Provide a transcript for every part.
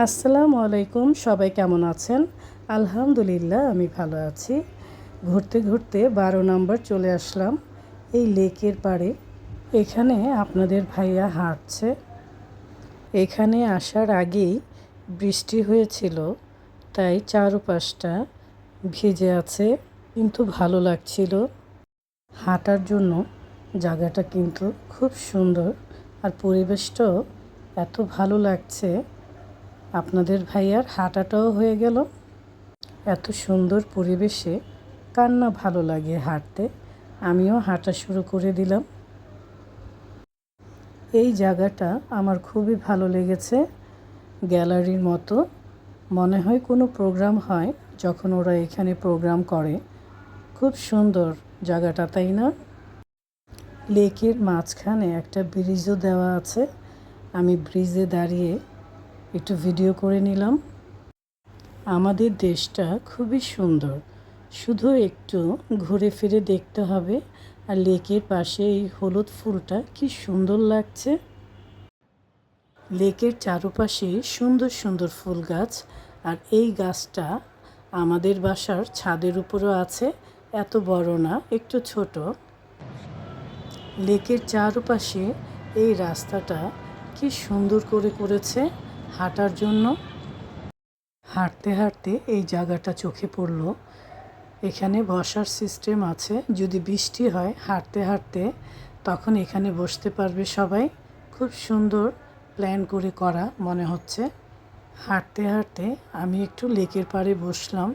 আসসালামু আলাইকুম, সবাই কেমন আছেন? আলহামদুলিল্লাহ, আমি ভালো আছি। ঘুরতে ঘুরতে বারো নম্বর চলে আসলাম এই লেকের পাড়ে। এখানে আপনাদের ভাইয়া হাঁটছে। এখানে আসার আগেই বৃষ্টি হয়েছিল, তাই চারপাশটা ভিজে আছে, কিন্তু ভালো লাগছিল। হাঁটার জন্য জায়গাটা কিন্তু খুব সুন্দর, আর পরিবেশটাও এত ভালো লাগছে। আপনাদের ভাইয়ার হাঁটাটাও হয়ে গেল। এত সুন্দর পরিবেশে কার না ভালো লাগে হাঁটতে। আমিও হাঁটা শুরু করে দিলাম। এই জায়গাটা আমার খুবই ভালো লেগেছে। গ্যালারির মতো। মনে হয় কোনো প্রোগ্রাম হয় যখন ওরা এখানে প্রোগ্রাম করে। খুব সুন্দর জায়গাটা, তাই না? লেকের মাঝখানে একটা ব্রিজও দেওয়া আছে। আমি ব্রিজে দাঁড়িয়ে একটু ভিডিও করে নিলাম। আমাদের দেশটা খুবই সুন্দর। শুধু একটু ঘুরে ফিরে দেখতে হবে। আর লেকের পাশে এই হলুদ ফুলটা কি সুন্দর লাগছে। লেকের চারপাশে সুন্দর সুন্দর ফুল গাছ। আর এই গাছটা আমাদের বাসার ছাদের উপরও আছে। এত বড় না, একটু ছোট। লেকের চারপাশে এই রাস্তাটা কি সুন্দর করে করেছে। হাঁটার জন্য। হাঁটতে হাঁটতে এই জায়গাটা চোখে পড়ল। এখানে বসার সিস্টেম আছে। যদি বৃষ্টি হয় হাঁটতে হাঁটতে, তখন এখানে বসতে পারবে সবাই। খুব সুন্দর প্ল্যান করে করা মনে হচ্ছে। হাঁটতে হাঁটতে আমি একটু লেকের পাড়ে বসলাম।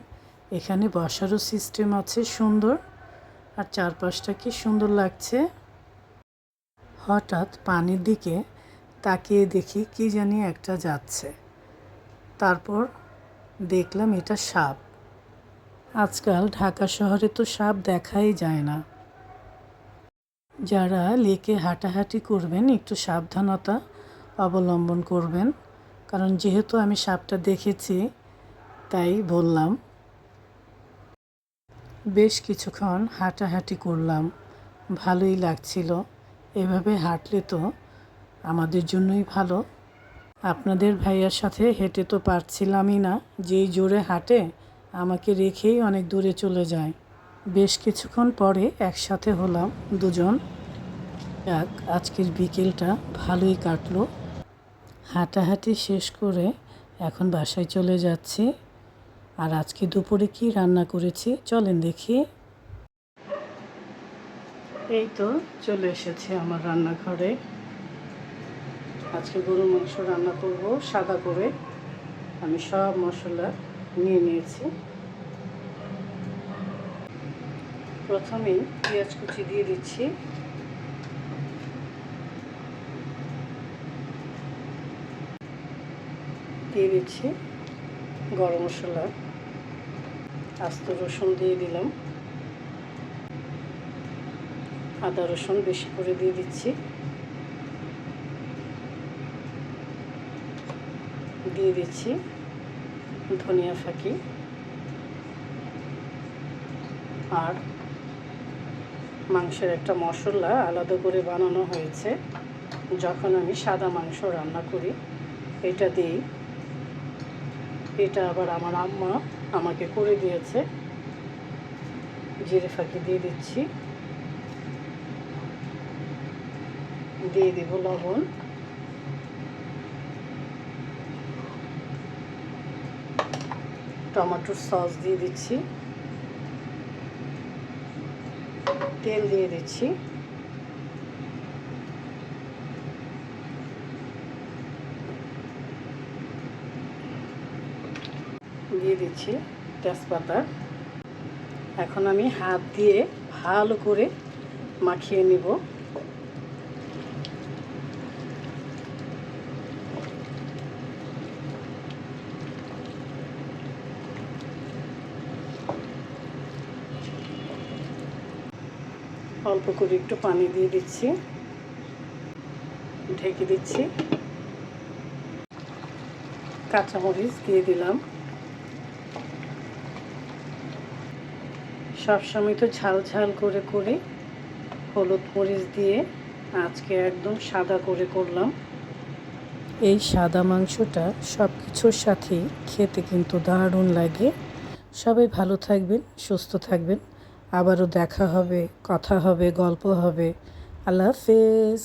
এখানে বসারও সিস্টেম আছে সুন্দর। আর চারপাশটা কি সুন্দর লাগছে। হঠাৎ পানির দিকে তাকিয়ে দেখি কি জানি একটা যাচ্ছে। তারপর দেখলাম এটা সাপ। আজকাল ঢাকা শহরে তো সাপ দেখাই যায় না। যারা লেকে হাঁটাহাঁটি করবেন, একটু সাবধানতা অবলম্বন করবেন। কারণ যেহেতু আমি সাপটা দেখেছি, তাই বললাম। বেশ কিছুক্ষণ হাঁটাহাঁটি করলাম। ভালোই লাগছিল। এভাবে হাঁটলে তো আমাদের জন্যই ভালো। আপনাদের ভাইয়ার সাথে হেঁটে তো পারছিলামই না, যেই জোরে হাঁটে, আমাকে রেখেই অনেক দূরে চলে যায়। বেশ কিছুক্ষণ পরে একসাথে হলাম দুজন। যাক আজকের বিকেলটা ভালোই কাটলো। হাঁটাহাঁটি শেষ করে এখন বাসায় চলে যাচ্ছি। আর আজকে দুপুরে কি রান্না করেছি চলেন দেখি। এই তো চলে এসেছে আমার রান্নাঘরে। আজকে গরু মাংস রান্না করব, সাদা করে। আমি সব মশলা নিয়ে নিয়েছি। প্রথমেই পেঁয়াজ কুচি দিয়ে দিচ্ছি। দিয়ে দিচ্ছি গরম মশলা। আস্ত রসুন দিয়ে দিলাম। আদা রসুন বেশি করে দিয়ে দিচ্ছি। দিয়ে দিচ্ছি ধনিয়া ফাঁকি। আর মাংসের একটা মশলা আলাদা করে বানানো হয়েছে। যখন আমি সাদা মাংস রান্না করি, এটা দিই। এটা আবার আমার আম্মা আমাকে করে দিয়েছে। জিরে ফাঁকি দিয়ে দিচ্ছি। দিয়ে দেব লবণ। টমেটোর সস দিয়ে দিচ্ছি। তেল দিয়ে দিচ্ছি। দিয়ে দিচ্ছি তেজপাতা। এখন আমি হাত দিয়ে ভালো করে মাখিয়ে নিব। অল্প করে একটু পানি দিয়ে দিচ্ছি। ঢেকে দিচ্ছি। কাঁচামরিচ দিয়ে দিলাম। সবসময় তো ঝাল ঝাল করে করি হলুদ মরিচ দিয়ে আজকে একদম সাদা করে করলাম। এই সাদা মাংসটা সব কিছুর সাথেই খেতে কিন্তু দারুণ লাগে। সবাই ভালো থাকবেন, সুস্থ থাকবেন। আবারও দেখা হবে কথা হবে গল্প হবে। আল্লাহ হাফেজ।